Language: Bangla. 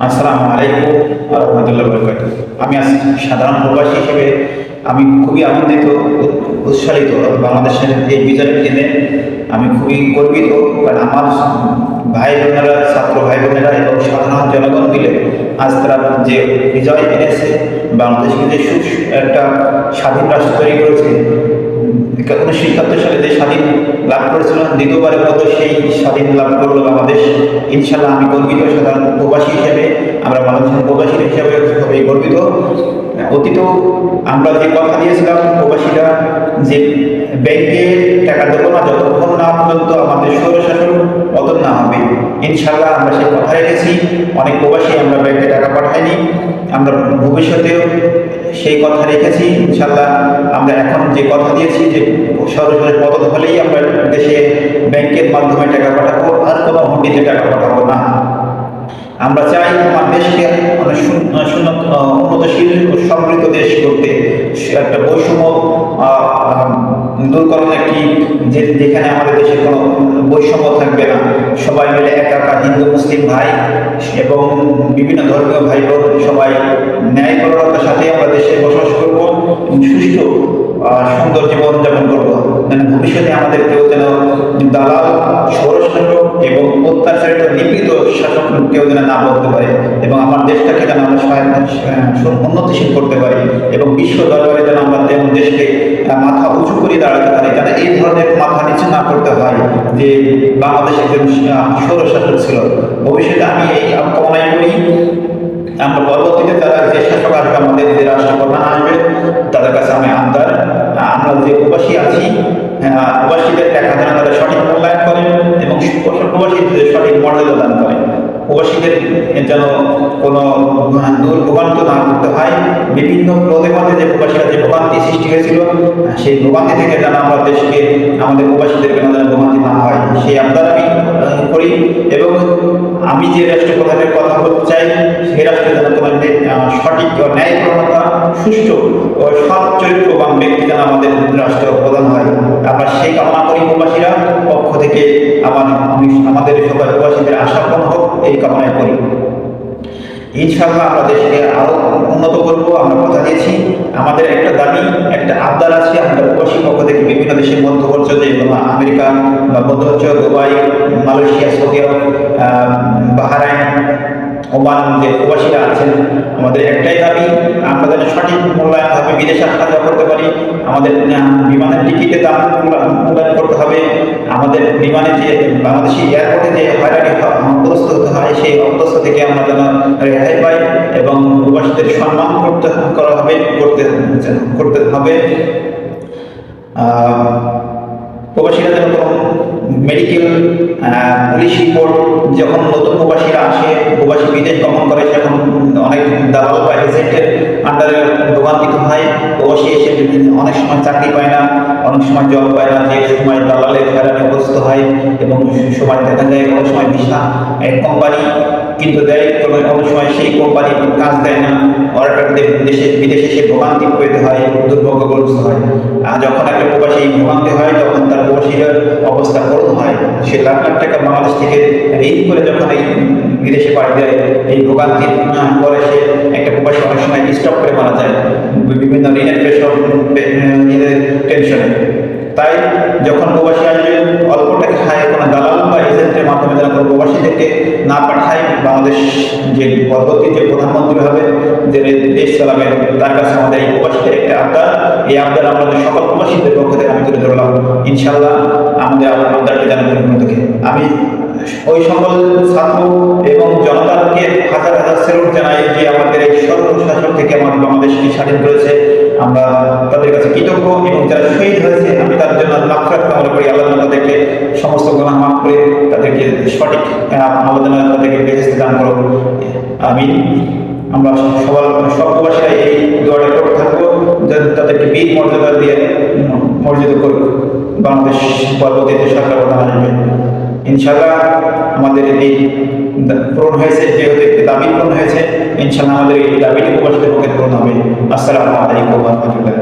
আসসালামু আলাইকুম রহমতুল্লাহ বরকাত আমি আজ সাধারণ প্রবাসী হিসেবে আমি খুবই আনন্দিত, উৎসাহিত বাংলাদেশের এই বিজয়ের দিনে আমি খুবই গর্বিত কারণ আমার ভাই বোনেরা, ছাত্র ভাই বোনেরা এবং সাধারণ জনগণ মিলে আজ তারা যে বিজয় এনেছে, বাংলাদেশকে যে সু- একটা স্বাধীন রাষ্ট্র তৈরি করেছে উনিশশো একাত্তর সালে যে স্বাধীন লাভ করেছিল, দ্বিতীয়বারের মতো সেই স্বাধীন লাভ করল বাংলাদেশ। ইনশাল্লাহ আমি গর্বিত, সাধারণ প্রবাসী হিসেবে, আমরা বাংলাদেশের প্রবাসী হিসেবে খুবই গর্বিত। অতীত আমরা যে কথা দিয়েছিলাম প্রবাসীরা যে ব্যাংকে টাকা দেবো না যতক্ষণ না পর্যন্ত আমাদের স্বৈরশাসন পতন না হবে। ইনশাল্লাহ আমরা সেই কথা রেখেছি। অনেক প্রবাসী আমরা ব্যাংকে টাকা পাঠাইনি। আমরা ভবিষ্যতেও সেই কথা রেখেছি ইনশাল্লাহ আমরা এখন যে কথা দিয়েছি যে সরাসরি পতন হলেই আমরা দেশে ব্যাংকের মাধ্যমে টাকা পাঠাবো, আর কোনো হুন্ডিতে টাকা পাঠাবো না। আমরা চাই আমার দেশকে উন্নতশীল সমৃদ্ধ দেশ করতে। একটা বৈষম্য দূরকরণ একটি যেখানে আমাদের দেশে কোনো বৈষম্য থাকবে না। সবাই মিলে একাকা হিন্দু ভাই এবং বিভিন্ন ধর্মীয় ভাই বোন সবাই ন্যায়পরতার সাথে আমরা দেশে বসবাস করব সুস্থ সুন্দর জীবন যাপন করব। ভবিষ্যতে আমাদের কেউ যেন দালাল ষড়যন্ত্র এবং অত্যাচারিত, নিপীড়িত শাসক কেউ যেন না বলতে পারে এবং আমার দেশটাকে যেন উন্নতিশীল করতে পারি এবং বিশ্ব দরবারে যেন আমরা যেমন দেশকে মাথা উঁচু করে দাঁড়াতে পারি যেন এই ধরনের মাথা নিচে না করতে হয় যে বাংলাদেশে যে সৌরশাসক ছিল। ভবিষ্যতে আমি এই কামনাই করি। আমরা পরবর্তীতে তারা যে শাসক আসবে, আমাদের যে রাষ্ট্রপ্রধান আসবে তাদের কাছে আমি আবদার আমরা যে প্রবাসী আছি আহ, প্রবাসীদের টাকা যেন তারা সঠিক মূল্যায়ন করেন এবং প্রবাসীদের সঠিক মর্যাদা দান করেন প্রবাসীদের যেন কোনো ভোগান্ত না করতে হয়। বিভিন্ন পদে যে প্রবাসীরা যে ভোগান্তি সৃষ্টি হয়েছিল, সেই ভোগান্তি থেকে যেন আমরা দেশকে, আমাদের প্রবাসীদেরকে যেন ভোগান্তি না হয় সেই আপনার আমি করি। এবং আমি যে রাষ্ট্রপ্রধানের কথা বলতে চাই, সেই রাষ্ট্রে যেন তোমাদের সঠিক ন্যায় ন্যায়প্রণতা সুষ্ঠু সৎ চরিত্রবান ব্যক্তি যেন আমাদের রাষ্ট্র প্রধান হয়। আমরা সেই কামনা করি প্রবাসীরা, পক্ষ থেকে আমার আমাদের সবাই প্রবাসীদের আশা পূর্ণ হোক, এই কামনায় করি। ইনশাআল্লাহ আমরা দেশকে আরও উন্নত করব, আমরা কথা দিয়েছি। আমাদের একটা দাবি, একটা আবদার আছে, আমরা প্রবাসী পক্ষ থেকে বিভিন্ন দেশের মধ্যপ্রাচ্য যে আমেরিকা বা মধ্যপ্রাচ্য Dubai, Malaysia, Saudi Arab Bahrain Oman যে প্রবাসীরা আছেন। আমাদের একটাই দাবি যেন সঠিক মূল্যায়ন হবে, বিদেশে যাওয়া করতে পারি, আমাদের বিমানের টিকিটের দাম মূল্যায়ন করতে হবে। আমাদের বিমানে যে বাংলাদেশি এয়ারপোর্টে যে হয়রানি অগ্রস্ত হতে হয়, সেই অগ্রস্ত থেকে আমরা যেন রেহাই পাই এবং প্রবাসীদের সম্মান করতে, করা হবে, করতে করতে হবে। প্রবাসীরা যেন মেডিকেল পুলিশ রিপোর্ট যখন নতুন প্রবাসীরা আসে বিদেশ গমন করে সেরকম অনেক দালাল বা এজেন্টের আন্ডারে ভোগান্তিত হয় প্রবাসী এসে অনেক সময় চাকরি পায় না, অনেক সময় জব পায় না, যে সময় দালালের কারণে অবস্থ হয় এবং সময় দেখা যায় অনেক সময় বিশাল এক কোম্পানি কিন্তু দেয় তবে অনেক সময় সেই কোম্পানি কাজ দেয় না। অর্ডারদের দেশে বিদেশে সে ভোগান্তি পেতে হয় দুর্ভোগগ্রস্ত হয়। আর যখন একটা প্রবাসী ভোগান্তি হয়, তখন তার প্রবাসীর অবস্থা করুন হয়। সে লাখ লাখ টাকা বাংলাদেশ থেকে ঋণ করে যখন এই বিদেশে পাড়ি দেয়, এই ভোগান্তির পরে সে একটা প্রবাসী অনেক সময় স্টপ করে মারা যায়। বিভিন্ন ঋণের ঋণের টেনশনে তাই যখন প্রবাসী আসবে অল্প টাকা খায় কোনো দালাল বা এজেন্টের মাধ্যমে যারা কোনো প্রবাসীদেরকে না পাঠায়, বাংলাদেশ যে পরবর্তী যে প্রধানমন্ত্রী হবে, যে দেশ চালাবে, তার কাছে আমাদের এই প্রবাসীদের একটা আবদার। এই আবদার আমাদের সকল প্রবাসীদের পক্ষ থেকে আমি তুলে ধরলাম। ইনশাল্লাহ আমাদের আবদারকে জানাতে থেকে আমি ওই সকল ছাত্র এবং জনতাকে হাজার হাজার সেলুট জানাই যে আমাদের এই সর্বশাসক থেকে আমাদের বাংলাদেশকে স্বাধীন করেছে। আমরা তাদের কাছে কৃতজ্ঞ এবং যারা শহীদ হয়েছে, আমি তার জন্য মাফরাত কামনা করি। আল্লাহ তাদেরকে সমস্ত গুণা মাফ করে তাদেরকে সঠিক আল্লাহ তাদেরকে বেহেস্তে দান করো আমি আমরা সবার, সব এই দোয়াটা করতে থাকব, যাতে তাদেরকে বীর মর্যাদা দিয়ে মর্যাদা করুক। বাংলাদেশ পরবর্তীতে সরকার প্রধান আসবে। ইনশাল্লাহ আমাদের এই পূরণ হয়েছে যেহেতু একটি দাবি। পূরণ হয়েছে ইনশাল্লাহ আমাদের এই দাবিটি প্রবাসীদের পক্ষে পূরণ হবে আসসালামু আলাইকুম রহমতুল্লাহ